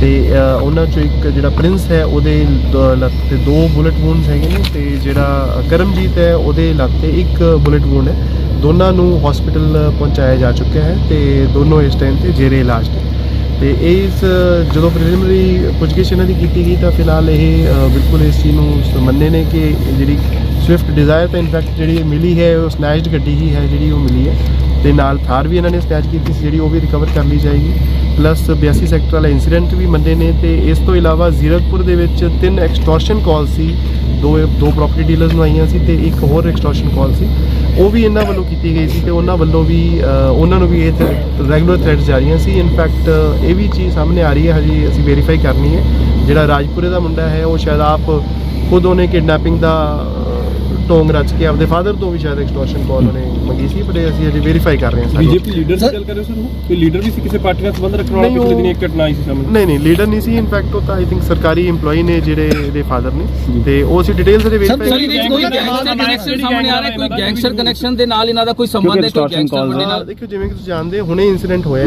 ਤੇ ਉਹਨਾਂ ਚੋਂ ਇੱਕ ਜਿਹੜਾ ਪ੍ਰਿੰਸ ਹੈ, ਉਹਦੇ ਦ- ਲੱਤ ਤੇ ਦੋ ਬੁਲਟ ਵੂਨਸ ਹੈਗੇ ਨੇ ਤੇ ਜਿਹੜਾ ਕਰਮਜੀਤ ਹੈ, ਉਹਦੇ ਲੱਤ ਤੇ ਇੱਕ ਬੁਲਟ ਵੂਨ ਹੈ। ਦੋਨਾਂ ਨੂੰ ਹਸਪੀਟਲ ਪਹੁੰਚਾਇਆ ਜਾ ਚੁੱਕਿਆ ਹੈ ਤੇ ਦੋਨੋਂ ਇਸ ਟਾਈਮ ਤੇ ਜੇਰੇ ਇਲਾਜ ਨੇ ਤੇ ਇਸ, ਜਦੋਂ ਪ੍ਰੀਲਿਮਿਨਰੀ ਪੁੱਛਗਿੱਛ ਇਹਨਾਂ ਦੀ ਕੀਤੀ ਗਈ ਤਾਂ ਫਿਲਹਾਲ ਇਹ ਬਿਲਕੁਲ ਇਸ ਚੀਜ਼ ਨੂੰ ਮੰਨੇ ਨੇ ਕਿ ਜਿਹੜੀ ਸਵਿਫਟ ਡਿਜ਼ਾਇਰ ਤਾਂ ਇਨਫੈਕਟ ਜਿਹੜੀ ਮਿਲੀ ਹੈ, ਉਹ ਸਨੈਚਡ ਗੱਡੀ ਹੀ ਹੈ, ਜਿਹੜੀ ਉਹ ਮਿਲੀ ਹੈ। ਤੇ ਨਾਲ ਥਾਰ ਵੀ ਇਹਨਾਂ ਨੇ ਸਨੈਚ ਕੀਤੀ ਸੀ, ਜਿਹੜੀ ਉਹ ਵੀ ਰਿਕਵਰ ਕਰ ਲਈ ਜਾਏਗੀ। ਪਲੱਸ 82 ਸੈਕਟਰ ਵਾਲਾ ਇਨਸੀਡੈਂਟ ਵੀ ਮੰਨੇ ਨੇ ਤੇ ਇਸ ਤੋਂ ਇਲਾਵਾ ਜ਼ੀਰਕਪੁਰ ਦੇ ਵਿੱਚ ਤਿੰਨ ਐਕਸਟੋਰਸ਼ਨ ਕਾਲ ਸੀ। ਦੋ ਦੋ ਪ੍ਰਾਪਰਟੀ ਡੀਲਰਸ ਨੂੰ ਆਈਆਂ ਸੀ ਤੇ ਇੱਕ ਹੋਰ ਐਕਸਟੋਰਸ਼ਨ ਕਾਲ ਸੀ। ਉਹ ਵੀ ਇਹਨਾਂ ਵੱਲੋਂ ਕੀਤੀ ਗਈ ਸੀ ਤੇ ਉਹਨਾਂ ਵੱਲੋਂ ਵੀ ਉਹਨਾਂ ਨੂੰ ਵੀ ਇਹ ਰੈਗੂਲਰ ਥ੍ਰੈਟਸ ਜਾਰੀਆਂ ਸੀ। ਇਨਫੈਕਟ ਇਹ ਵੀ ਚੀਜ਼ ਸਾਹਮਣੇ ਆ ਰਹੀ ਹੈ, ਹਜੇ ਅਸੀਂ ਵੈਰੀਫਾਈ ਕਰਨੀ ਹੈ। ਜਿਹੜਾ ਰਾਜਪੁਰੇ ਦਾ ਮੁੰਡਾ ਹੈ, ਉਹ ਸ਼ਾਇਦ ਆਪ ਖੁਦ ਉਹਨੇ ਕਿਡਨੈਪਿੰਗ ਦਾ ਢੋਂਗ ਰਚ ਕੇ ਆਪਦੇ ਫਾਦਰ ਤੋਂ ਵੀ ਸ਼ਾਇਦ ਐਕਸਟੋਰਸ਼ਨ ਕਾਲ ਉਹਨੇ ਮੰਗੀ ਸੀ ਪਰ ਅਸੀਂ ਅਜੇ ਵੈਰੀਫਾਈ ਕਰ ਰਹੇ ਹਾਂ ਸਾਰੀ ਬੀਜੇਪੀ ਲੀਡਰ ਦੀ ਗੱਲ ਕਰ ਰਹੇ ਹੋ ਸਰ ਉਹ? ਕੋਈ ਲੀਡਰ ਵੀ ਸੀ ਕਿਸੇ ਪਾਰਟੀ ਨਾਲ ਸੰਬੰਧ ਰੱਖਣ ਵਾਲਾ ਪਿਛਲੇ ਉਹ- ਦਿਨ ਇੱਕ ਘਟਨਾ ਆਈ ਸੀ ਸਾਹਮਣੇ? ਨਹੀਂ ਨਹੀਂ ਲੀਡਰ ਨਹੀਂ ਸੀ ਇਨਫੈਕਟ ਉਹ ਤਾਂ ਆਈ ਥਿੰਕ ਸਰਕਾਰੀ EMPLOYE ਨੇ ਜਿਹੜੇ ਇਹਦੇ ਫਾਦਰ ਨੇ ਤੇ ਉਹ ਅਸੀਂ ਡਿਟੇਲਸ ਦੇ ਸਰ ਵੈਰੀਫਾਈ ਇਹਦੇ ਵਿੱਚ ਕੋਈ ਗੈਂਗਸਟਰ ਕਨੈਕਸ਼ਨ ਸਾਹਮਣੇ ਆ ਰਿਹਾ ਕੋਈ ਗੈਂਗਸਟਰ ਕਨੈਕਸ਼ਨ ਦੇ ਨਾਲ ਇਹਨਾਂ ਦਾ ਕੋਈ ਸੰਬੰਧ ਹੈ ਕੋਈ ਗੈਂਗਸਟਰ ਨਾਲ? ਦੇਖੋ ਜਿਵੇਂ ਕਿ ਤੁਸੀਂ ਜਾਣਦੇ ਹੋ, ਹੁਣੇ ਇਨਸੀਡੈਂਟ ਹੋਇਆ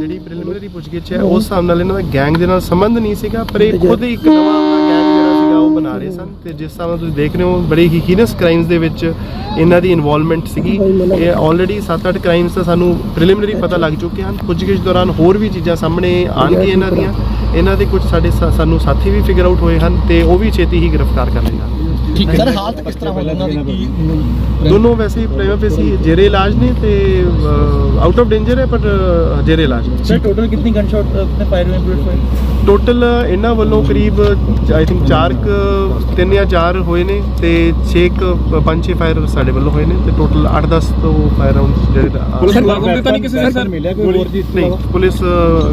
ਜਿਹੜੀ ਪ੍ਰੀਲਿਮਿਨਰੀ ਪੁੱਛਗਿੱਛ ਹੈ ਉਸ ਹਿਸਾਬ ਨਾਲ ਇਹਨਾਂ ਦਾ ਗੈਂਗ ਦੇ ਨਾਲ ਸੰਬੰਧ ਨਹੀਂ ਸੀਗਾ ਪਰ ਇਹ ਖੁਦ ਇੱਕ ਨਵਾਂ ਆਪਣਾ ਗੈਂਗ ਜਿਹੜਾ ਸੀਗਾ ਉਹ ਬਣਾ ਰਹੇ ਸਨ ਤੇ ਜਿਸ ਤਰ੍ਹਾਂ ਤੁਸੀਂ ਦੇਖ ਰਹੇ ਹੋ, ਬੜੇ ਹੀ ਹੀਨਸ ਕ੍ਰਾਈਮਸ ਦੇ ਵਿੱਚ ਇਹਨਾਂ ਦੀ ਇਨਵੋਲਵਮੈਂਟ ਸੀਗੀ। ਇਹ ਆਲਰੇਡੀ 7-8 ਕ੍ਰਾਈਮਸ ਤਾਂ ਸਾਨੂੰ ਪ੍ਰੀਲਿਮਿਨਰੀ ਪਤਾ ਲੱਗ ਚੁੱਕੇ ਹਨ। ਪੁੱਛਗਿੱਛ ਦੌਰਾਨ ਹੋਰ ਵੀ ਚੀਜ਼ਾਂ ਸਾਹਮਣੇ ਆਉਣਗੀਆਂ ਇਹਨਾਂ ਦੀਆਂ। ਇਹਨਾਂ ਦੇ ਕੁਝ ਸਾਡੇ ਸਾ- ਸਾਨੂੰ ਸਾਥੀ ਵੀ ਫਿਗਰ ਆਊਟ ਹੋਏ ਹਨ ਤੇ ਉਹ ਵੀ ਛੇਤੀ ਹੀ ਗ੍ਰਿਫਤਾਰ ਕਰ ਲਏ ਜਾਣਗੇ। ਠੀਕ ਸਰ ਹਾਲਤ ਕਿਸ ਤਰ੍ਹਾਂ ਹੋਈ? ਉਹਨਾਂ ਦੀ? ਕੀ ਦੋਨੋਂ ਵੈਸੇ ਹੀ ਪ੍ਰਾਈਮਾ ਫੇਸੀ ਜੇਰੇ ਇਲਾਜ ਨੇ ਤੇ ਆਊਟ ਆਫ ਡੇਂਜਰ ਹੈ ਪਰ ਅ, ਜੇਰੇ ਇਲਾਜ ਨੇ। ਸਰ ਟੋਟਲ ਕਿੰਨੀ ਗਨ ਸ਼ਾਟ ਆਪਣੇ ਫਾਇਰ ਹੋਏ ਬੁਲਟ ਹੋਏ? ਟੋਟਲ ਇਹਨਾਂ ਵੱਲੋਂ ਕਰੀਬ ਆਈ ਥਿੰਕ 4 ਕ 3 ਜਾਂ 4 ਹੋਏ ਨੇ ਤੇ 6 ਕ 5-6 ਫਾਇਰ ਸਾਡੇ ਵੱਲੋਂ ਹੋਏ ਨੇ ਤੇ ਟੋਟਲ 8-10 ਤੋਂ ਫਾਇਰ ਰਾਉਂਡ ਜਿਹੜੇ ਪੁਲਿਸ ਦੇ ਤਾਂ ਨਹੀਂ ਕਿਸੇ ਦੇ ਸਰ ਮਿਲਿਆ ਕੋਈ ਹੋਰ ਜੀ ਨਹੀਂ ਪੁਲਿਸ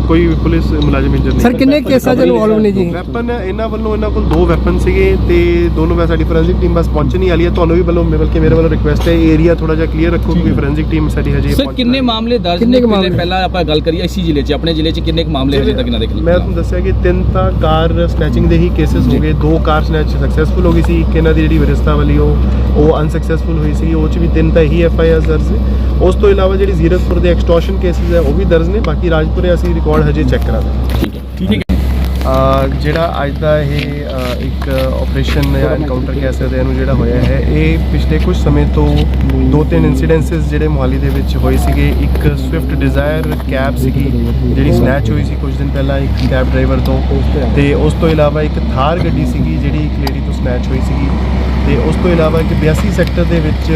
ਕੋਈ ਪੁਲਿਸ ਮੁਲਾਜ਼ਮ ਇੰਜਰ ਨਹੀਂ ਸਰ ਕਿੰਨੇ ਕੇਸਾਂ 'ਚ ਇਨਵੋਲਵ ਨੇ ਜੀ? ਵੈਪਨ ਇਹਨਾਂ ਵੱਲੋਂ ਇਹਨਾਂ ਕੋਲ ਦੋ ਵੈਪਨ ਸੀਗੇ ਤੇ ਦੋਨੋਂ ਵੈ ਸਾਡੀ ਫੋਰੈਂਸਿਕ ਟੀਮ ਬਸ ਪਹੁੰਚਣ ਹੀ ਵਾਲੀ ਹੈ। ਤੁਹਾਨੂੰ ਵੀ ਵੱਲੋਂ ਬਲਕਿ ਮੇਰੇ ਵੱਲੋਂ ਰਿਕੁਐਸਟ ਹੈ ਏਰੀਆ ਥੋੜਾ ਜਿਹਾ ਕਲੀਅਰ ਰੱਖੋ ਕਿਉਂਕਿ ਫੋਰੈਂਸਿਕ ਟੀਮ ਸਾਡੀ ਹਜੇ ਸਰ ਕਿੰਨੇ। ਮਾਮਲੇ ਦਰਜ ਨੇ? ਕੁ ਪਹਿਲੇ ਆਪਾਂ ਗੱਲ ਕਰੀਏ ਇਸੀ ਜ਼ਿਲ੍ਹੇ 'ਚ ਆਪਣੇ ਜ਼ਿਲ੍ਹੇ 'ਚ ਕਿੰਨੇ ਕੁ ਮਾਮਲੇ ਹਜੇ ਤੱਕ ਇਹਨਾਂ ਦੇ ਮੈਂ ਤੁਹਾਨੂੰ ਦੱਸਿਆ ਕਿ ਤਿੰਨ ਤਾਂ ਕਾਰ ਸਨੈਚਿੰਗ ਦੇ ਹੀ ਕੇसेस ਹੋ ਗਏ। ਦੋ ਕਾਰ ਸਨੈਚ ਸਕਸੈਸਫੁਲ ਹੋ ਗਈ ਸੀ। ਇੱਕ ਇਹਨਾਂ ਦੀ ਜਿਹੜੀ ਵਿਰਸਤਾ ਵਾਲੀ ਉਹ ਉਹ ਅਨਸਕਸੈਸਫੁਲ ਹੋਈ ਸੀ। ਉਹ ਚ ਵੀ ਤਿੰਨ ਤਾਂ ਹੀ ਐਫ ਆਈ ਆਰ ਦਰਜ ਨੇ। ਉਸ ਤੋਂ ਇਲਾਵਾ ਜਿਹੜੀ ਜ਼ੀਰਕਪੁਰ ਦੇ ਐਕਸਟੋਰਸ਼ਨ ਕੇਸਿਸ ਹੈ ਉਹ ਵੀ ਦਰਜ ਨੇ। ਬਾਕੀ ਰਾਜਪੁਰੇ ਅਸੀਂ ਰਿਕਾਰਡ ਹਜੇ ਚੈੱਕ ਕਰਾ ਰਹੇ ਠੀਕ ਹੈ। ਜਿਹੜਾ ਅੱਜ ਦਾ ਇਹ ਇੱਕ ਆਪਰੇਸ਼ਨ ਜਾਂ ਐਨਕਾਊਂਟਰ ਕਹਿ ਸਕਦੇ ਹਾਂ ਇਹਨੂੰ ਜਿਹੜਾ ਹੋਇਆ ਹੈ, ਇਹ ਪਿਛਲੇ ਕੁਝ ਸਮੇਂ ਤੋਂ ਦੋ ਤਿੰਨ ਇਨਸੀਡੈਂਸਸ ਜਿਹੜੇ ਮੁਹਾਲੀ ਦੇ ਵਿੱਚ ਹੋਏ ਸੀਗੇ। ਇੱਕ ਸਵਿਫਟ ਡਿਜ਼ਾਇਰ ਕੈਬ ਸੀਗੀ, ਜਿਹੜੀ ਸਨੈਚ ਹੋਈ ਸੀ ਕੁਝ ਦਿਨ ਪਹਿਲਾਂ ਇੱਕ ਕੈਬ ਡਰਾਈਵਰ ਤੋਂ। ਤੇ ਉਸ ਤੋਂ ਇਲਾਵਾ ਇੱਕ ਥਾਰ ਗੱਡੀ ਸੀਗੀ, ਜਿਹੜੀ ਇੱਕ ਲੇਡੀ ਤੋਂ ਸਨੈਚ ਹੋਈ ਸੀਗੀ। ਤੇ ਉਸ ਤੋਂ ਇਲਾਵਾ ਇੱਕ 82 ਸੈਕਟਰ ਦੇ ਵਿੱਚ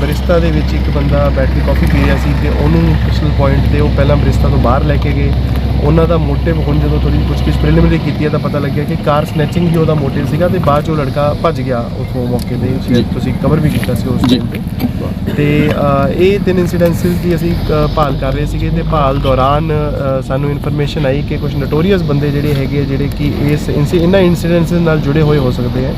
ਬਰਿਸਤਾ ਦੇ ਵਿੱਚ ਇੱਕ ਬੰਦਾ ਬੈਠ ਕੇ ਕਾਫੀ ਪੀ ਰਿਹਾ ਸੀ ਤੇ ਉਹਨੂੰ ਪਿਛਲ ਪੁਆਇੰਟ ਤੇ ਉਹ ਪਹਿਲਾਂ ਬਰਿਸਤਾ ਤੋਂ ਬਾਹਰ ਲੈ ਕੇ ਗਏ। ਉਹਨਾਂ ਦਾ ਮੋਟਿਵ ਹੁਣ ਜਦੋਂ ਥੋੜੀ ਪੁੱਛਗਿੱਛ ਪ੍ਰੀਲਿਮਿਨਰੀ ਕੀਤੀ ਹੈ ਤਾਂ ਪਤਾ ਲੱਗਿਆ ਕਿ ਕਾਰ ਸਨੈਚਿੰਗ ਹੀ ਉਹਦਾ ਮੋਟਿਵ ਸੀਗਾ ਤੇ ਬਾਅਦ 'ਚ ਉਹ ਲੜਕਾ ਭੱਜ ਗਿਆ ਉਸੋਂ ਮੌਕੇ ਤੇ। ਤੁਸੀਂ ਕਵਰ ਵੀ ਕੀਤਾ ਸੀ ਉਸ ਟਾਈਮ ਤੇ। ਤੇ ਇਹ ਤਿੰਨ ਇਨਸੀਡੈਂਸਿਸ ਦੀ ਅਸੀਂ ਭਾਲ ਕਰ ਰਹੇ ਸੀਗੇ ਤੇ ਭਾਲ ਦੌਰਾਨ ਸਾਨੂੰ ਇਨਫੋਰਮੇਸ਼ਨ ਆਈ ਕਿ ਕੁਝ ਨੋਟੋਰੀਅਸ ਬੰਦੇ ਜਿਹੜੇ ਹੈਗੇ ਜਿਹੜੇ ਕਿ ਇਸ ਇਹਨਾਂ ਇਨਸੀਡੈਂਸਿਸ ਨਾਲ ਜੁੜੇ ਹੋਏ ਹੋ ਸਕਦੇ ਆ।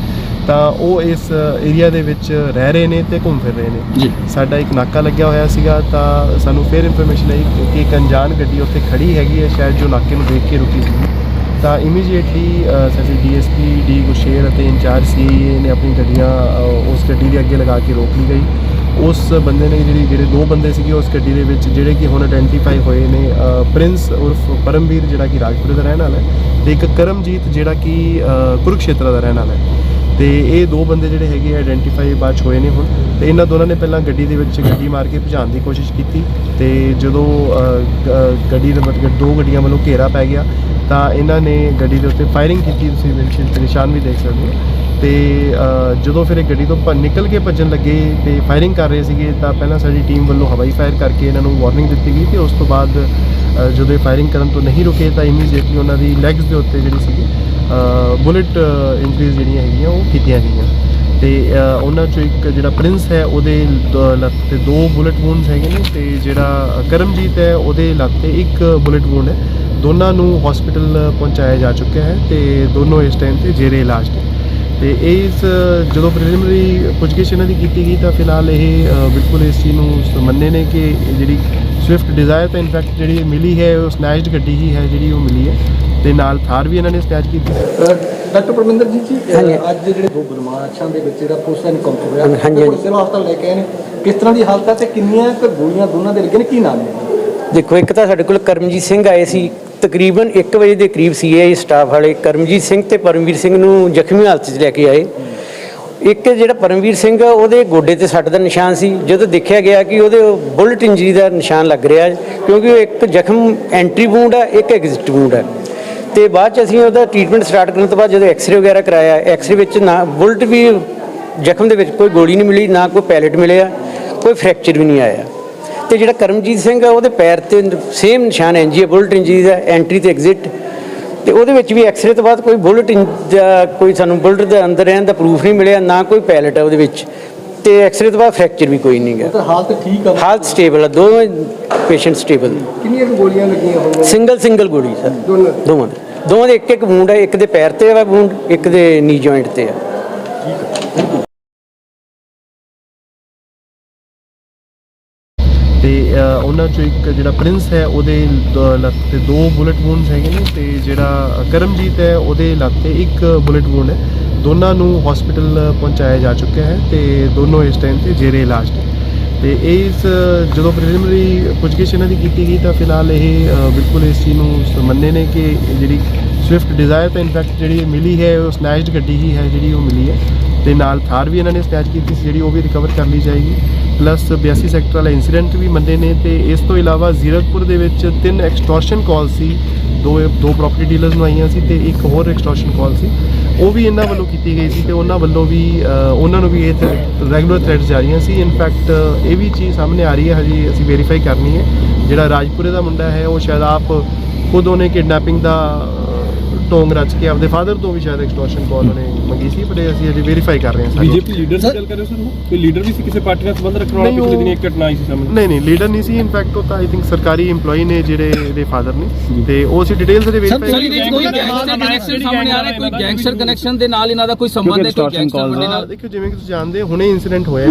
ਤਾਂ ਉਹ ਇਸ ਏਰੀਆ ਦੇ ਵਿੱਚ ਰਹਿ ਰਹੇ ਨੇ ਤੇ ਘੁੰਮ ਫਿਰ ਰਹੇ ਨੇ। ਜੀ। ਸਾਡਾ ਇੱਕ ਨਾਕਾ ਲੱਗਿਆ ਹੋਇਆ ਸੀਗਾ ਤਾਂ ਸਾਨੂੰ ਫਿਰ ਇਨਫੋਰਮੇਸ਼ਨ ਆਈ ਕਿ- ਇੱਕ ਅਣਜਾਣ ਗੱਡੀ ਉੱਥੇ ਖੜੀ ਹੈਗੀ ਹੈ ਸ਼ਾਇਦ ਜੋ ਨਾਕੇ ਨੂੰ ਦੇਖ ਕੇ ਰੁਕੀ ਸੀ। ਤਾਂ ਇਮੀਡੀਏਟਲੀ ਸਾਡੇ ਡੀਐਸਪੀ ਡੀ ਗੁਸ਼ੇਰ ਅਤੇ ਇੰਚਾਰਜ ਸੀਏ ਨੇ ਆਪਣੀ ਗੱਡੀਆਂ ਉਸ ਗੱਡੀ ਦੇ ਅੱਗੇ ਲਗਾ ਕੇ ਰੋਕ ਲਈ ਗਈ। ਉਸ ਬੰਦੇ ਨੇ ਜਿਹੜੀ ਜਿਹੜੇ ਦੋ ਬੰਦੇ ਸੀਗੇ ਉਸ ਗੱਡੀ ਦੇ ਵਿੱਚ ਜਿਹੜੇ ਕਿ ਹੁਣ ਆਇਡੈਂਟੀਫਾਈ ਹੋਏ ਨੇ ਪ੍ਰਿੰਸ ਉਰਫ ਪਰਮਵੀਰ ਜਿਹੜਾ ਕਿ ਰਾਜਪੁਰੇ ਦਾ ਰਹਿਣ ਵਾਲਾ ਹੈ ਤੇ ਇੱਕ ਕਰਮਜੀਤ ਜਿਹੜਾ ਕਿ ਕੁਰੂਕਸ਼ੇਤਰ ਦਾ ਰਹਿਣ ਵਾਲਾ ਹੈ। ਤੇ ਇਹ ਦੋ ਬੰਦੇ ਜਿਹੜੇ ਹੈਗੇ ਆਇਡੈਂਟੀਫਾਈ ਬਾਅਦ 'ਚ ਹੋਏ ਨੇ ਹੁਣ। ਤੇ ਇਹਨਾਂ ਦੋਨਾਂ ਨੇ ਪਹਿਲਾਂ ਗੱਡੀ ਦੇ ਵਿੱਚ ਗੱਡੀ ਮਾਰ ਕੇ ਭਜਾਉਣ ਦੀ ਕੋਸ਼ਿਸ਼ ਕੀਤੀ। ਤੇ ਜਦੋਂ ਗੱਡੀ ਦੇ ਮਤਲਬ ਦੋ ਗੱਡੀਆਂ ਵੱਲੋਂ ਘੇਰਾ ਪੈ ਗਿਆ, ਤਾਂ ਇਹਨਾਂ ਨੇ ਗੱਡੀ ਦੇ ਉੱਤੇ ਫਾਇਰਿੰਗ ਕੀਤੀ, ਤੁਸੀਂ ਵਿੰਡਸ਼ੀਲਡ ਤੇ ਨਿਸ਼ਾਨ ਵੀ ਦੇਖ ਸਕਦੇ ਹੋ। ਤੇ ਜਦੋਂ ਫਿਰ ਇਹ ਗੱਡੀ ਤੋਂ ਭ- ਨਿਕਲ ਕੇ ਭੱਜਣ ਲੱਗੇ ਤੇ ਫਾਇਰਿੰਗ ਕਰ ਰਹੇ ਸੀਗੇ, ਤਾਂ ਪਹਿਲਾਂ ਸਾਡੀ ਟੀਮ ਵੱਲੋਂ ਹਵਾਈ ਫਾਇਰ ਕਰਕੇ ਇਹਨਾਂ ਨੂੰ ਵਾਰਨਿੰਗ ਦਿੱਤੀ ਗਈ ਤੇ ਉਸ ਤੋਂ ਬਾਅਦ ਜਦੋਂ ਇਹ ਫਾਇਰਿੰਗ ਕਰਨ ਤੋਂ ਨਹੀਂ ਰੁਕੇ, ਤਾਂ ਇਮੀਡੀਏਟਲੀ ਉਹਨਾਂ ਦੀ ਲੈਗਸ ਦੇ ਉੱਤੇ ਜਿਹੜੀ ਸੀਗੀ ਬੁਲਟ ਇੰਟਰੀਜ਼ ਜਿਹੜੀਆਂ ਹੈਗੀਆਂ, ਉਹ ਕੀਤੀਆਂ ਗਈਆਂ। ਤੇ ਉਹਨਾਂ ਚੋਂ ਇੱਕ ਜਿਹੜਾ ਪ੍ਰਿੰਸ ਹੈ, ਉਹਦੇ ਦ- ਲੱਤ ਤੇ ਦੋ ਬੁਲਟ ਵੂਨਸ ਹੈਗੇ ਨੇ ਤੇ ਜਿਹੜਾ ਕਰਮਜੀਤ ਹੈ, ਉਹਦੇ ਲੱਤ ਤੇ ਇੱਕ ਬੁਲਟ ਵੂਨ ਹੈ। ਦੋਨਾਂ ਨੂੰ ਹਸਪੀਟਲ ਪਹੁੰਚਾਇਆ ਜਾ ਚੁੱਕਿਆ ਹੈ ਤੇ ਦੋਨੋਂ ਇਸ ਟਾਈਮ ਤੇ ਜੇਰੇ ਇਲਾਜ ਨੇ ਤੇ ਇਸ ਜਦੋਂ ਪ੍ਰੀਲਿਮਿਨਰੀ ਪੁੱਛਗਿੱਛ ਇਹਨਾਂ ਦੀ ਕੀਤੀ ਗਈ ਤਾਂ ਫਿਲਹਾਲ ਇਹ ਬਿਲਕੁਲ ਇਸ ਚੀਜ਼ ਨੂੰ ਮੰਨੇ ਨੇ ਕਿ ਜਿਹੜੀ ਸਵਿਫਟ ਡਿਜ਼ਾਇਰ ਤਾਂ ਇਨਫੈਕਟ ਜਿਹੜੀ ਮਿਲੀ ਹੈ ਉਹ ਸਨੈਚਡ ਗੱਡੀ ਹੀ ਹੈ ਜਿਹੜੀ ਉਹ ਮਿਲੀ ਹੈ ਤੇ ਨਾਲ ਥਾਰ ਵੀ ਇਹਨਾਂ ਨੇ ਸਨੈਚ ਕੀਤੀ। ਡਾਕਟਰ ਪਰਮਿੰਦਰ ਜੀ ਜੀ ਅੱਜ ਜਿਹੜੇ ਦੋ ਬਦਮਾਸ਼ਾਂ ਦੇ ਵਿੱਚ ਜਿਹੜਾ ਪੁਲਿਸ ਦਾ ਇਨਕਾਊਂਟਰ ਹੋਇਆ ਹਾਂਜੀ, ਸਿਵਲ ਹਸਪਤਾਲ ਲੈ ਕੇ ਆਏ ਨੇ। ਕਿਸ ਤਰ੍ਹਾਂ ਦੀ ਹਾਲਤ ਹੈ ਤੇ ਕਿੰਨੀਆਂ ਕੁ ਗੋਲੀਆਂ ਦੋਨਾਂ ਦੇ ਲੱਗੀਆਂ ਨੇ? ਕੀ ਨਾਮ ਹੈ? ਦੇਖੋ ਇੱਕ ਤਾਂ ਸਾਡੇ ਕੋਲ ਕਰਮਜੀਤ ਸਿੰਘ ਆਏ ਸੀ। ਤਕਰੀਬਨ 1 ਵਜੇ ਦੇ ਕਰੀਬ ਸੀਆਈ ਸਟਾਫ ਵਾਲੇ। ਕਰਮਜੀਤ ਸਿੰਘ ਤੇ ਪਰਮਵੀਰ ਸਿੰਘ ਨੂੰ ਜ਼ਖਮੀ ਹਾਲਤ 'ਚ ਲੈ ਕੇ ਆਏ। ਇੱਕ ਜਿਹੜਾ ਪਰਮਵੀਰ ਸਿੰਘ ਆ, ਉਹਦੇ ਗੋਡੇ ਤੇ ਸੱਟ ਦਾ ਨਿਸ਼ਾਨ ਸੀ। ਜਦੋਂ ਦੇਖਿਆ ਗਿਆ ਕਿ ਉਹਦੇ ਬੁਲਟ ਇੰਜਰੀ ਦਾ ਨਿਸ਼ਾਨ ਲੱਗ ਰਿਹਾ ਕਿਉਂਕਿ ਉਹ ਇੱਕ ਜ਼ਖਮ ਐਂਟਰੀ ਵੂੰਡ ਹੈ ਇੱਕ ਐਗਜ਼ਿਟ ਵੂੰਡ ਹੈ ਤੇ ਬਾਅਦ ਚ ਅਸੀਂ ਉਹਦਾ ਟ੍ਰੀਟਮੈਂਟ ਸਟਾਰਟ ਕਰਨ ਤੋਂ ਬਾਅਦ ਜਦੋਂ ਐਕਸ-ਰੇ ਵਗੈਰਾ ਕਰਾਇਆ ਐਕਸ-ਰੇ ਵਿੱਚ ਨਾ ਬੁਲਟ ਵੀ ਜ਼ਖਮ ਦੇ ਵਿੱਚ ਕੋਈ ਗੋਲੀ ਨਹੀਂ ਮਿਲੀ ਨਾ ਕੋਈ ਪੈਲੇਟ ਮਿਲਿਆ ਕੋਈ ਫ੍ਰੈਕਚਰ ਵੀ ਨਹੀਂ ਆਇਆ। ਤੇ ਜਿਹੜਾ ਕਰਮਜੀਤ ਸਿੰਘ ਆ ਉਹਦੇ ਪੈਰ ਤੇ ਸੇਮ ਨਿਸ਼ਾਨ ਐਂਜੀ ਹੈ ਬੁਲਟ ਇੰਜਰੀ ਦਾ ਐਂਟਰੀ ਤੇ ਐਗਜ਼ਿਟ ਤੇ ਉਹਦੇ ਵਿੱਚ ਵੀ ਐਕਸ-ਰੇ ਤੋਂ ਬਾਅਦ ਕੋਈ ਬੁਲਟ ਕੋਈ ਸਾਨੂੰ ਬੁਲਟ ਦੇ ਅੰਦਰ ਰਹਿਣ ਦਾ ਪ੍ਰੂਫ ਨਹੀਂ ਮਿਲਿਆ ਨਾ ਕੋਈ ਪੈਲੇਟ ਹੈ ਉਹਦੇ ਵਿੱਚ। ਤੇ ਐਕਸ-ਰੇ ਤੋਂ ਬਾਅਦ ਫ੍ਰੈਕਚਰ ਵੀ ਕੋਈ ਨਹੀਂ ਗਿਆ ਹਾਲਤ ਠੀਕ ਆ। ਹਾਲਤ ਸਟੇਬਲ ਹੈ ਦੋਵੇਂ ਪੇਸ਼ੈਂਟ ਸਟੇਬਲ ਕਿੰਨੀਆਂ ਗੋਲੀਆਂ ਲੱਗੀਆਂ ਹੋਈਆਂ? ਸਿੰਗਲ ਸਿੰਗਲ ਗੋਲੀ ਸਰ ਦੋਨਾਂ ਦੋਵਾਂ ਦੇ। ਦੋਵਾਂ ਦੇ ਇੱਕ ਇੱਕ ਵੂੰਡ ਹੈ ਇੱਕ ਦੇ ਪੈਰ ਤੇ ਹੈ ਵੂੰਡ ਇੱਕ ਦੇ ਨੀ ਜੁਆਇੰਟ ਤੇ ਹੈ ਤੇ ਉਹਨਾਂ ਚੋਂ ਇੱਕ ਜਿਹੜਾ ਪ੍ਰਿੰਸ ਹੈ, ਉਹਦੇ ਦ- ਲੱਤ ਤੇ ਦੋ ਬੁਲਟ ਵੂਨਸ ਹੈਗੇ ਨੇ ਤੇ ਜਿਹੜਾ ਕਰਮਜੀਤ ਹੈ, ਉਹਦੇ ਲੱਤ ਤੇ ਇੱਕ ਬੁਲਟ ਵੂਨ ਹੈ। ਦੋਨਾਂ ਨੂੰ ਹਸਪੀਟਲ ਪਹੁੰਚਾਇਆ ਜਾ ਚੁੱਕਿਆ ਹੈ ਤੇ ਦੋਨੋਂ ਇਸ ਟਾਈਮ ਤੇ ਜੇਰੇ ਇਲਾਜ ਨੇ। ਤੇ ਇਸ, ਜਦੋਂ ਪ੍ਰੀਲਿਮਿਨਰੀ ਪੁੱਛਗਿੱਛ ਇਹਨਾਂ ਦੀ ਕੀਤੀ ਗਈ ਤਾਂ ਫਿਲਹਾਲ ਇਹ ਬਿਲਕੁਲ ਇਸ ਚੀਜ਼ ਨੂੰ ਮੰਨੇ ਨੇ ਕਿ ਜਿਹੜੀ ਸਵਿਫਟ ਡਿਜ਼ਾਇਰ ਤਾਂ ਇਨਫੈਕਟ ਜਿਹੜੀ ਮਿਲੀ ਹੈ, ਉਹ ਸਨੈਚਡ ਗੱਡੀ ਹੀ ਹੈ ਜਿਹੜੀ ਉਹ ਮਿਲੀ ਹੈ। ਤੇ ਨਾਲ ਥਾਰ ਵੀ ਇਹਨਾਂ ਨੇ ਸਟੈਚ ਕੀਤੀ ਸੀ, ਜਿਹੜੀ ਉਹ ਵੀ ਰਿਕਵਰ ਕਰ ਲਈ ਜਾਏਗੀ। ਪਲੱਸ 82 ਸੈਕਟਰ ਵਾਲਾ ਇਨਸੀਡੈਂਟ ਵੀ ਮੰਨੇ ਨੇ ਤੇ ਇਸ ਤੋਂ ਇਲਾਵਾ ਜ਼ੀਰਕਪੁਰ ਦੇ ਵਿੱਚ ਤਿੰਨ ਐਕਸਟੋਰਸ਼ਨ ਕਾਲ ਸੀ। ਦੋ ਦੋ ਪ੍ਰਾਪਰਟੀ ਡੀਲਰਸ ਨੂੰ ਆਈਆਂ ਸੀ ਤੇ ਇੱਕ ਹੋਰ ਐਕਸਟੋਰਸ਼ਨ ਕਾਲ ਸੀ। ਉਹ ਵੀ ਇਹਨਾਂ ਵੱਲੋਂ ਕੀਤੀ ਗਈ ਸੀ ਤੇ ਉਹਨਾਂ ਵੱਲੋਂ ਵੀ ਉਹਨਾਂ ਨੂੰ ਵੀ ਇਹ ਰੈਗੂਲਰ ਥ੍ਰੈਟਸ ਜਾਰੀਆਂ ਸੀ। ਇਨਫੈਕਟ ਇਹ ਵੀ ਚੀਜ਼ ਸਾਹਮਣੇ ਆ ਰਹੀ ਹੈ, ਹਜੇ ਅਸੀਂ ਵੈਰੀਫਾਈ ਕਰਨੀ ਹੈ। ਜਿਹੜਾ ਰਾਜਪੁਰੇ ਦਾ ਮੁੰਡਾ ਹੈ, ਉਹ ਸ਼ਾਇਦ ਆਪ ਖੁਦ ਉਹਨੇ ਕਿਡਨੈਪਿੰਗ ਦਾ ਢੋਂਗ ਰਚ ਕੇ ਆਪਦੇ ਫਾਦਰ ਤੋਂ ਵੀ ਸ਼ਾਇਦ ਐਕਸਟੋਰਸ਼ਨ ਕਾਲ ਉਹਨੇ ਮੰਗੀ ਸੀ ਪਰ ਇਹ ਅਸੀਂ ਅਜੇ ਵੈਰੀਫਾਈ ਕਰ ਰਹੇ ਹਾਂ ਸਾਰੀ ਬੀਜੇਪੀ ਲੀਡਰ ਦੀ ਗੱਲ ਕਰ ਰਹੇ ਹੋ ਸਰ ਉਹ? ਕੋਈ ਲੀਡਰ ਵੀ ਸੀ ਕਿਸੇ ਪਾਰਟੀ ਨਾਲ ਸੰਬੰਧ ਰੱਖਣ ਵਾਲਾ ਪਿਛਲੇ ਉਹ- ਦਿਨੀ ਇੱਕ ਘਟਨਾ ਆਈ ਸੀ ਸਾਹਮਣੇ। ਨਹੀਂ ਨਹੀਂ ਲੀਡਰ ਨਹੀਂ ਸੀ ਇਨਫੈਕਟ ਉਹ ਤਾਂ ਆਈ ਥਿੰਕ ਸਰਕਾਰੀ EMPLOYE ਨੇ ਜਿਹੜੇ ਇਹਦੇ ਫਾਦਰ ਨੇ। ਤੇ ਉਹ ਅਸੀਂ ਡਿਟੇਲਸ ਦੇ ਸਰ ਵੈਰੀਫਾਈ ਆ ਰਿਹਾ ਕੋਈ ਗੈਂਗਸਟਰ ਕਨੈਕਸ਼ਨ ਦੇ ਨਾਲ ਇਹਨਾਂ ਦਾ ਕੋਈ ਸੰਬੰਧ ਹੈ ਕੋਈ ਗੈਂਗਸਟਰ ਬੰਦੇ ਹਾਂ, ਨਾਲ? ਦੇਖੋ ਜਿਵੇਂ ਕਿ ਤੁਸੀਂ ਜਾਣਦੇ ਹੋ, ਹੁਣੇ ਇਨਸੀਡੈਂਟ ਹੋਇਆ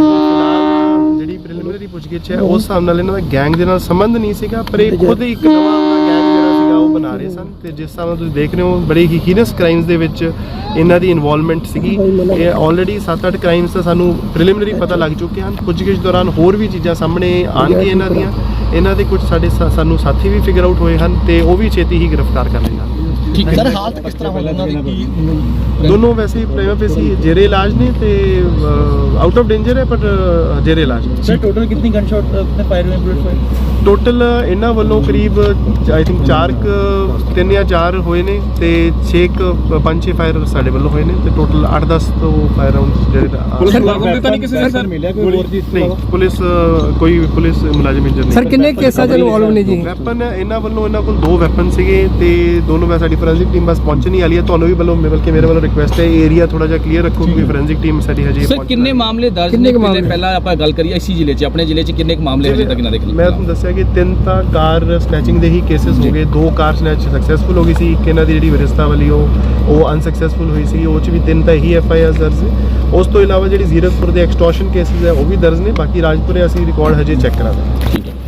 ਜਿਹੜੀ ਪ੍ਰੀਲਿਮਿਨਰੀ ਪੁੱਛਗਿੱਛ ਹੈ ਉਸ ਹਿਸਾਬ ਨਾਲ ਇਹਨਾਂ ਦਾ ਗੈਂਗ ਦੇ ਨਾਲ ਸੰਬੰਧ ਨਹੀਂ ਸੀਗਾ ਪਰ ਇਹ ਖੁਦ ਇੱਕ ਨਵਾਂ ਆਪਣਾ ਗੈਂਗ ਜਿਹੜਾ ਸੀਗਾ ਉਹ ਬਣਾ ਰਹੇ ਸਨ ਤੇ ਜਿਸ ਹਿਸਾਬ ਨਾਲ ਤੁਸੀਂ ਦੇਖ ਰਹੇ ਹੋ, ਬੜੇ ਹੀ ਹੀਨਸ ਕ੍ਰਾਈਮਸ ਦੇ ਵਿੱਚ ਇਹਨਾਂ ਦੀ ਇਨਵੋਲਵਮੈਂਟ ਸੀਗੀ। ਇਹ ਆਲਰੇਡੀ 7-8 ਕ੍ਰਾਈਮਸ ਦਾ ਸਾਨੂੰ ਪ੍ਰੀਲਿਮਿਨਰੀ ਪਤਾ ਲੱਗ ਚੁੱਕੇ ਹਨ। ਪੁੱਛਗਿੱਛ ਦੌਰਾਨ ਹੋਰ ਵੀ ਚੀਜ਼ਾਂ ਸਾਹਮਣੇ ਆਉਣਗੀਆਂ ਇਹਨਾਂ ਦੀਆਂ। ਇਹਨਾਂ ਦੇ ਕੁਝ ਸਾਡੇ ਸਾ- ਸਾਨੂੰ ਸਾਥੀ ਵੀ ਫਿਗਰ ਆਊਟ ਹੋਏ ਹਨ ਤੇ ਉਹ ਵੀ ਛੇਤੀ ਹੀ ਗ੍ਰਿਫਤਾਰ ਕਰ ਲਏ ਜਾਣਗੇ। ਠੀਕ ਹੈ। ਸਰ ਹਾਲਤ ਕਿਸ ਤਰ੍ਹਾਂ ਹੋਈ ਉਹਨਾਂ ਦੀ? ਕੀ ਦੋਨੋਂ ਵੈਸੇ ਪ੍ਰਾਈਮਾ ਫੇਸੀ ਜੇਰੇ ਇਲਾਜ ਨੇ ਤੇ ਆਊਟ ਆਫ ਡੇਂਜਰ ਹੈ ਪਰ ਜੇਰੇ ਇਲਾਜ ਨੇ। ਸਰ ਟੋਟਲ ਕਿੰਨੀ ਗਨ ਸ਼ਾਟ ਨੇ ਫਾਇਰ ਹੋਏ ਬੁਲਟ ਹੋਏ? ਟੋਟਲ ਇਹਨਾਂ ਵੱਲੋਂ ਕਰੀਬ ਆਈ ਥਿੰਕ 4 ਤਿੰਨ ਜਾਂ 4 ਹੋਏ ਨੇ ਤੇ 6 ਪੰਜ 6 ਫਾਇਰ ਸਾਡੇ ਵੱਲੋਂ ਹੋਏ ਨੇ ਤੇ ਟੋਟਲ 8-10 ਤੋਂ ਫਾਇਰ ਰਾਉਂਡ ਜਿਹੜੇ ਪੁਲਿਸ ਦੇ ਤਾਂ ਨਹੀਂ ਕਿਸੇ ਦੇ ਸਰ ਮਿਲਿਆ ਕੋਈ ਹੋਰ ਚੀਜ਼ ਨਹੀਂ ਪੁਲਿਸ ਕੋਈ ਪੁਲਿਸ ਮੁਲਾਜ਼ਮ ਇੰਜਰ ਨਹੀਂ ਸਰ ਕਿੰਨੇ ਕੇਸਾਂ 'ਚ ਇਨਵੋਲਵ ਨੇ ਜੀ? ਵੈਪਨ ਇਹਨਾਂ ਵੱਲੋਂ ਇਹਨਾਂ ਕੋਲ ਦੋ ਵੈਪਨ ਸੀਗੇ ਤੇ ਦੋਨੋਂ ਵੈ ਸਾਡੀ ਫੋਰੈਂਸਿਕ ਟੀਮ ਬਸ ਪਹੁੰਚਣ ਹੀ ਵਾਲੀ ਹੈ। ਤੁਹਾਨੂੰ ਵੀ ਵੱਲੋਂ ਬਲਕਿ ਮੇਰੇ ਵੱਲੋਂ ਰਿਕੁਐਸਟ ਹੈ ਏਰੀਆ ਥੋੜਾ ਜਿਹਾ ਕਲੀਅਰ ਰੱਖੋ ਕਿਉਂਕਿ ਫੋਰੈਂਸਿਕ ਟੀਮ ਸਾਡੀ ਹਜੇ ਸਰ ਕਿੰਨੇ। ਮਾਮਲੇ ਦਰਜ ਨੇ? ਪਹਿਲੇ ਆਪਾਂ ਗੱਲ ਕਰੀਏ ਇਸੀ ਜ਼ਿਲ੍ਹੇ 'ਚ ਆਪਣੇ ਜ਼ਿਲ੍ਹੇ 'ਚ ਕਿੰਨੇ ਕੁ ਮਾਮਲੇ ਹਜੇ ਤੱਕ ਇਹਨਾਂ ਦੇ ਮੈਂ ਤੁਹਾਨੂੰ ਦੱਸਿਆ ਕਿ ਤਿੰਨ ਤਾਂ ਕਾਰ ਸਨੈਚਿੰਗ ਦੇ ਹੀ ਕੇसेस ਹੋ ਗਏ। ਦੋ ਕਾਰ ਸਨੈਚ ਸਕਸੈਸਫੁਲ ਹੋ ਗਈ ਸੀ। ਇੱਕ ਇਹਨਾਂ ਦੀ ਜਿਹੜੀ ਵਿਰਸਤਾ ਵਾਲੀ ਉਹ ਉਹ ਅਨਸਕਸੈਸਫੁਲ ਹੋਈ ਸੀ। ਉਹ ਚ ਵੀ ਤਿੰਨ ਤਾਂ ਹੀ ਐਫ ਆਈ ਆਰ ਦਰਜ ਸੀ ਉਸ ਤੋਂ ਇਲਾਵਾ ਜਿਹੜੀ ਜ਼ੀਰਕਪੁਰ ਦੇ ਐਕਸਟੋਰਸ਼ਨ ਕੇਸਿਸ ਹੈ ਉਹ ਵੀ ਦਰਜ ਨੇ। ਬਾਕੀ ਰਾਜਪੁਰੇ ਅਸੀਂ ਰਿਕਾਰਡ ਹਜੇ ਚੈੱਕ ਕਰਾਂਗੇ। ਠੀਕ ਹੈ।